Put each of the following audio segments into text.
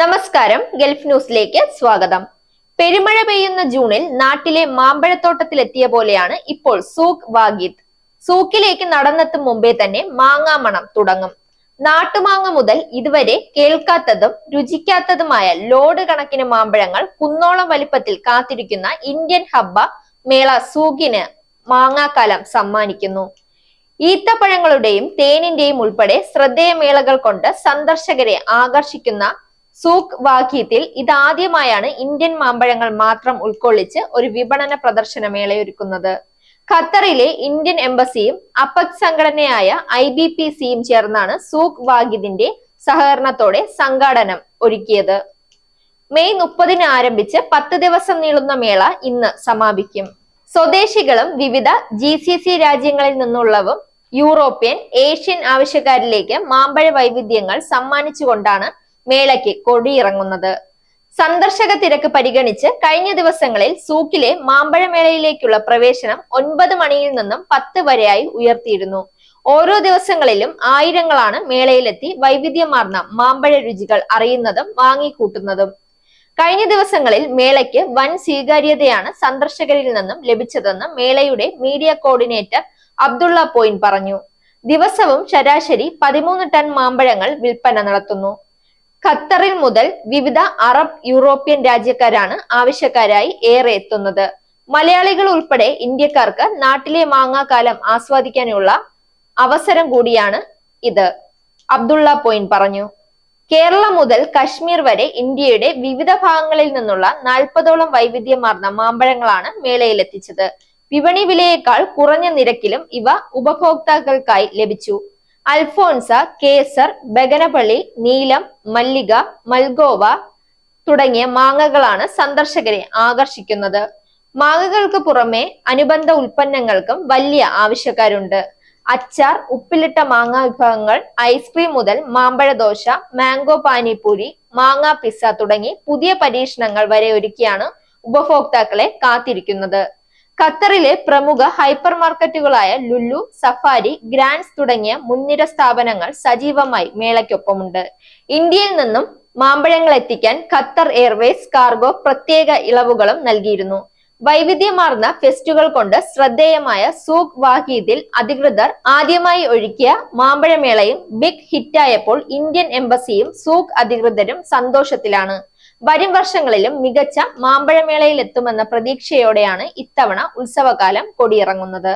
നമസ്കാരം. ഗൾഫ് ന്യൂസിലേക്ക് സ്വാഗതം. പെരുമഴ പെയ്യുന്ന ജൂണിൽ നാട്ടിലെ മാമ്പഴത്തോട്ടത്തിലെത്തിയ പോലെയാണ് ഇപ്പോൾ സൂഖ് വാഗീത്. സൂക്കിലേക്ക് നടന്നെത്തും മുമ്പേ തന്നെ മാങ്ങാമണം തുടങ്ങും. നാട്ടുമാങ്ങ മുതൽ ഇതുവരെ കേൾക്കാത്തതും രുചിക്കാത്തതുമായ ലോഡ് കണക്കിന് മാമ്പഴങ്ങൾ കുന്നോളം വലിപ്പത്തിൽ കാത്തിരിക്കുന്ന ഇന്ത്യൻ ഹബ്ബ മേള സൂഖിന് മാങ്ങാക്കാലം സമ്മാനിക്കുന്നു. ഈത്തപ്പഴങ്ങളുടെയും തേനിന്റെയും ഉൾപ്പെടെ ശ്രദ്ധേയ മേളകൾ കൊണ്ട് സന്ദർശകരെ ആകർഷിക്കുന്ന സൂക്ക് വാക്യത്തിൽ ഇതാദ്യമായാണ് ഇന്ത്യൻ മാമ്പഴങ്ങൾ മാത്രം ഉൾക്കൊള്ളിച്ച് ഒരു വിപണന പ്രദർശന മേളയൊരുക്കുന്നത് ഖത്തറിലെ ഇന്ത്യൻ എംബസിയും അപക് സംഘടനയായ ഐ ബി പി സിയും ചേർന്നാണ് സൂക്ക് വാഗിദിന്റെ സഹകരണത്തോടെ സംഘാടനം ഒരുക്കിയത്. മെയ് മുപ്പതിന് ആരംഭിച്ച് പത്ത് ദിവസം നീളുന്ന മേള ഇന്ന് സമാപിക്കും. സ്വദേശികളും വിവിധ ജി സി സി രാജ്യങ്ങളിൽ നിന്നുള്ളവും യൂറോപ്യൻ ഏഷ്യൻ ആവശ്യക്കാരിലേക്ക് മാമ്പഴ വൈവിധ്യങ്ങൾ സമ്മാനിച്ചുകൊണ്ടാണ് മേളയ്ക്ക് കൊടിയിറങ്ങുന്നത്. സന്ദർശക തിരക്ക് പരിഗണിച്ച് കഴിഞ്ഞ ദിവസങ്ങളിൽ സൂക്കിലെ മാമ്പഴമേളയിലേക്കുള്ള പ്രവേശനം ഒൻപത് മണിയിൽ നിന്നും പത്ത് വരെയായി ഉയർത്തിയിരുന്നു. ഓരോ ദിവസങ്ങളിലും ആയിരങ്ങളാണ് മേളയിലെത്തി വൈവിധ്യമാർന്ന മാമ്പഴ രുചികൾ അറിയുന്നതും വാങ്ങിക്കൂട്ടുന്നതും. കഴിഞ്ഞ ദിവസങ്ങളിൽ മേളയ്ക്ക് വൻ സ്വീകാര്യതയാണ് സന്ദർശകരിൽ നിന്നും ലഭിച്ചതെന്ന് മേളയുടെ മീഡിയ കോർഡിനേറ്റർ അബ്ദുള്ള പോയിൻ പറഞ്ഞു. ദിവസവും ശരാശരി പതിമൂന്ന് ടൺ മാമ്പഴങ്ങൾ വിൽപ്പന നടത്തുന്നു. ഖത്തറിൽ മുതൽ വിവിധ അറബ് യൂറോപ്യൻ രാജ്യക്കാരാണ് ആവശ്യക്കാരായി ഏറെ എത്തുന്നത്. മലയാളികൾ ഉൾപ്പെടെ ഇന്ത്യക്കാർക്ക് നാട്ടിലെ മാങ്ങാക്കാലം ആസ്വാദിക്കാനുള്ള അവസരം കൂടിയാണ് ഇത്. അബ്ദുള്ള പോയിൻ പറഞ്ഞു. കേരളം മുതൽ കശ്മീർ വരെ ഇന്ത്യയുടെ വിവിധ ഭാഗങ്ങളിൽ നിന്നുള്ള നാൽപ്പതോളം വൈവിധ്യമാർന്ന മാമ്പഴങ്ങളാണ് മേളയിലെത്തിച്ചത്. വിപണി വിലയേക്കാൾ കുറഞ്ഞ നിരക്കിലും ഇവ ഉപഭോക്താക്കൾക്കായി ലഭിച്ചു. അൽഫോൺസ കേസർ ബഗനപള്ളി നീലം മല്ലിക മൽഗോവ തുടങ്ങിയ മാങ്ങകളാണ് സന്ദർശകരെ ആകർഷിക്കുന്നത്. മാങ്ങകൾക്ക് പുറമെ അനുബന്ധ ഉൽപ്പന്നങ്ങൾക്കും വലിയ ആവശ്യക്കാരുണ്ട്. അച്ചാർ ഉപ്പിലിട്ട മാങ്ങ വിഭവങ്ങൾ ഐസ്ക്രീം മുതൽ മാമ്പഴ ദോശ മാംഗോ പാനിപൂരി മാങ്ങ പിസ്സ തുടങ്ങി പുതിയ പരീക്ഷണങ്ങൾ വരെ ഒരുക്കിയാണ് ഉപഭോക്താക്കളെ കാത്തിരിക്കുന്നത്. ഖത്തറിലെ പ്രമുഖ ഹൈപ്പർ മാർക്കറ്റുകളായ ലുല്ലു സഫാരി ഗ്രാൻഡ്സ് തുടങ്ങിയ മുൻനിര സ്ഥാപനങ്ങൾ സജീവമായി മേളയ്ക്കൊപ്പമുണ്ട്. ഇന്ത്യയിൽ നിന്നും മാമ്പഴങ്ങൾ എത്തിക്കാൻ ഖത്തർ എയർവേസ് കാർഗോ പ്രത്യേക ഇളവുകളും നൽകിയിരുന്നു. വൈവിധ്യമാർന്ന ഫെസ്റ്റുകൾ കൊണ്ട് ശ്രദ്ധേയമായ സൂഖ് വാഹീദിൽ അധികൃതർ ആദ്യമായി ഒഴുക്കിയ മാമ്പഴമേളയും ബിഗ് ഹിറ്റായപ്പോൾ ഇന്ത്യൻ എംബസിയും സൂഖ് അധികൃതരും സന്തോഷത്തിലാണ്. വരും വർഷങ്ങളിലും മികച്ച മാമ്പഴമേളയിൽ എത്തുമെന്ന പ്രതീക്ഷയോടെയാണ് ഇത്തവണ ഉത്സവകാലം കൊടിയിറങ്ങുന്നത്.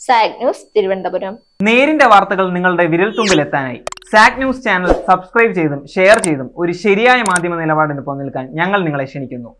Zag news Thiruvananthapuram. നേരിന്റെ വാർത്തകൾ നിങ്ങളുടെ വിരൽത്തുമ്പിൽ എത്താനായി സാഗ് ന്യൂസ് ചാനൽ സബ്സ്ക്രൈബ് ചെയ്തും ഷെയർ ചെയ്തും ഒരു ശരിയായ മാധ്യമ നിലപാടിന് പോകാൻ ഞങ്ങൾ നിങ്ങളെ ക്ഷണിക്കുന്നു.